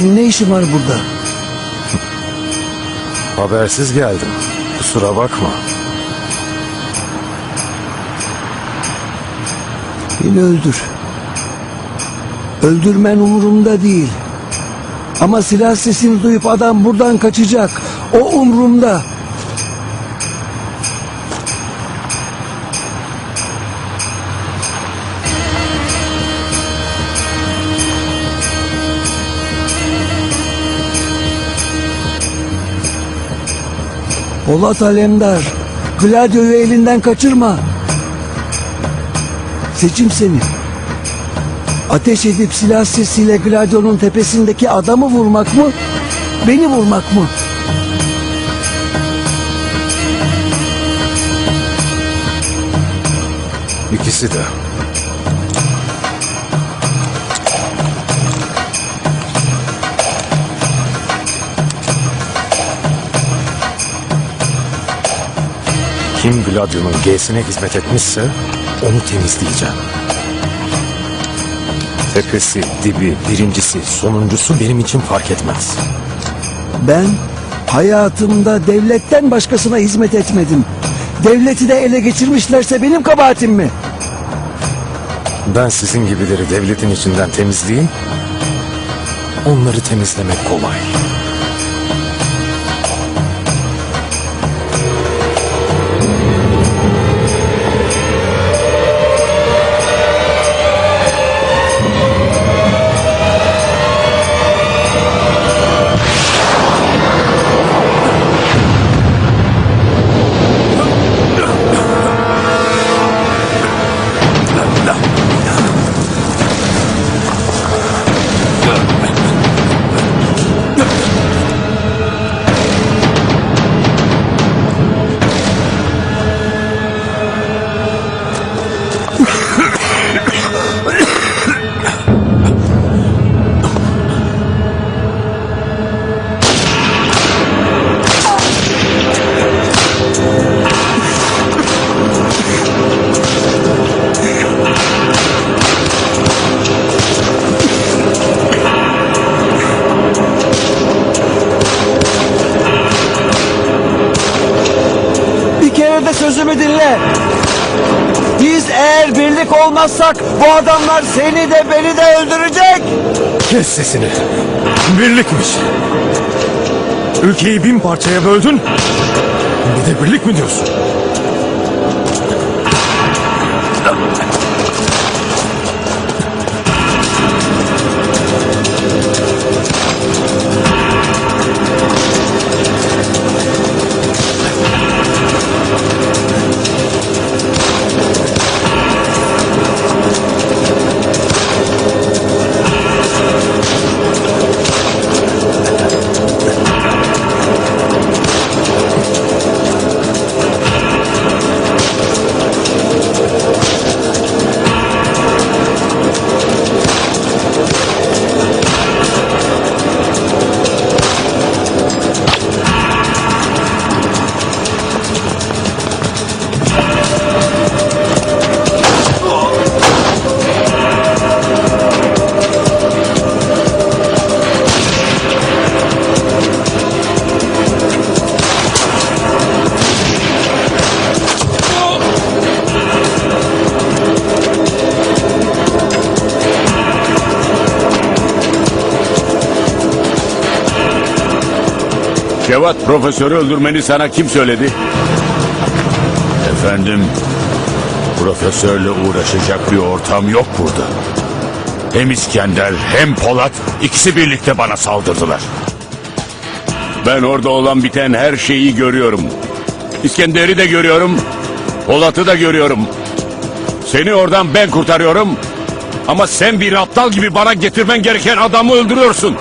Senin ne işin var burada? Habersiz geldim. Kusura bakma. Beni öldür. Öldürmen umurumda değil. Ama silah sesini duyup adam buradan kaçacak. O umurumda. Polat Alemdar, Gladio'yu elinden kaçırma. Seçim senin. Ateş edip silah sesiyle Gladio'nun tepesindeki adamı vurmak mı? Beni vurmak mı? İkisi de. Kim Gladio'nun G'sine hizmet etmişse onu temizleyeceğim. Tepesi, dibi, birincisi, sonuncusu benim için fark etmez. Ben hayatımda devletten başkasına hizmet etmedim. Devleti de ele geçirmişlerse benim kabahatim mi? Ben sizin gibileri devletin içinden temizleyeyim. Onları temizlemek kolay. Sözümü dinle. Biz eğer birlik olmazsak bu adamlar seni de beni de öldürecek. Kes sesini. Birlikmiş. Ülkeyi bin parçaya böldün. Bir de birlik mi diyorsun? Cevat profesörü öldürmeni sana kim söyledi? Efendim, profesörle uğraşacak bir ortam yok burada. Hem İskender hem Polat ikisi birlikte bana saldırdılar. Ben orada olan biten her şeyi görüyorum. İskender'i de görüyorum, Polat'ı da görüyorum. Seni oradan ben kurtarıyorum. Ama sen bir aptal gibi bana getirmen gereken adamı öldürüyorsun.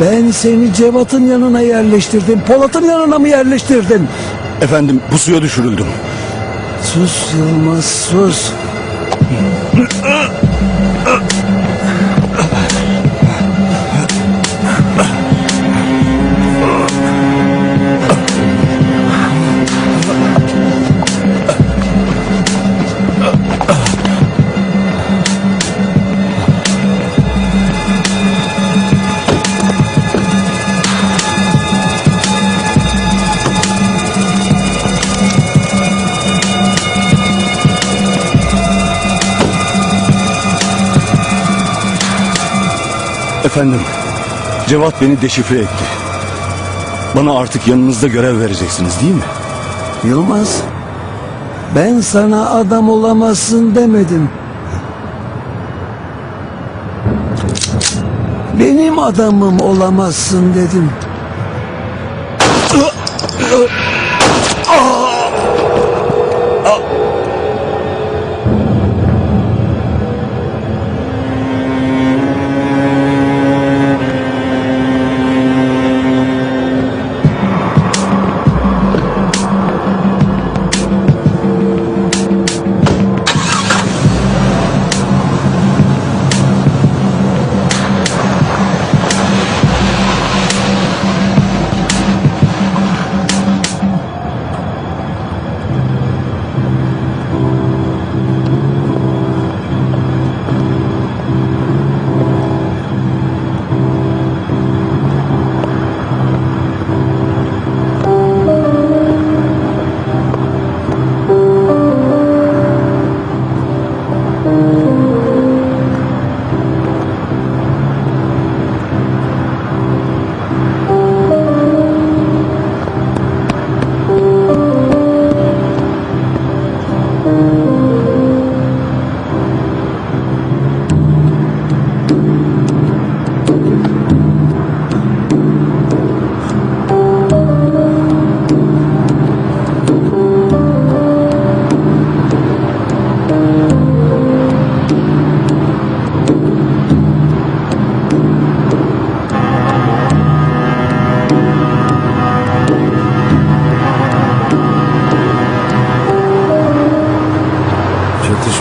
Ben seni Cevat'ın yanına yerleştirdim. Polat'ın yanına mı yerleştirdin? Efendim bu suya düşürüldüm. Sus Yılmaz sus. Efendim Cevat beni deşifre etti. Bana artık yanınızda görev vereceksiniz değil mi? Yılmaz ben sana adam olamazsın demedim. Benim adamım olamazsın dedim.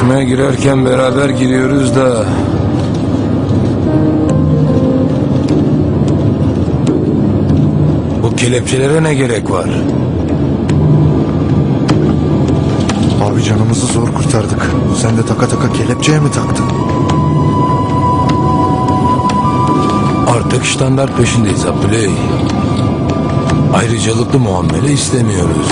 Çatışmaya girerken beraber giriyoruz da... Bu kelepçelere ne gerek var? Abi canımızı zor kurtardık. Sen de taka taka kelepçeye mi taktın? Artık standart peşindeyiz Abdüley. Ayrıcalıklı muamele istemiyoruz.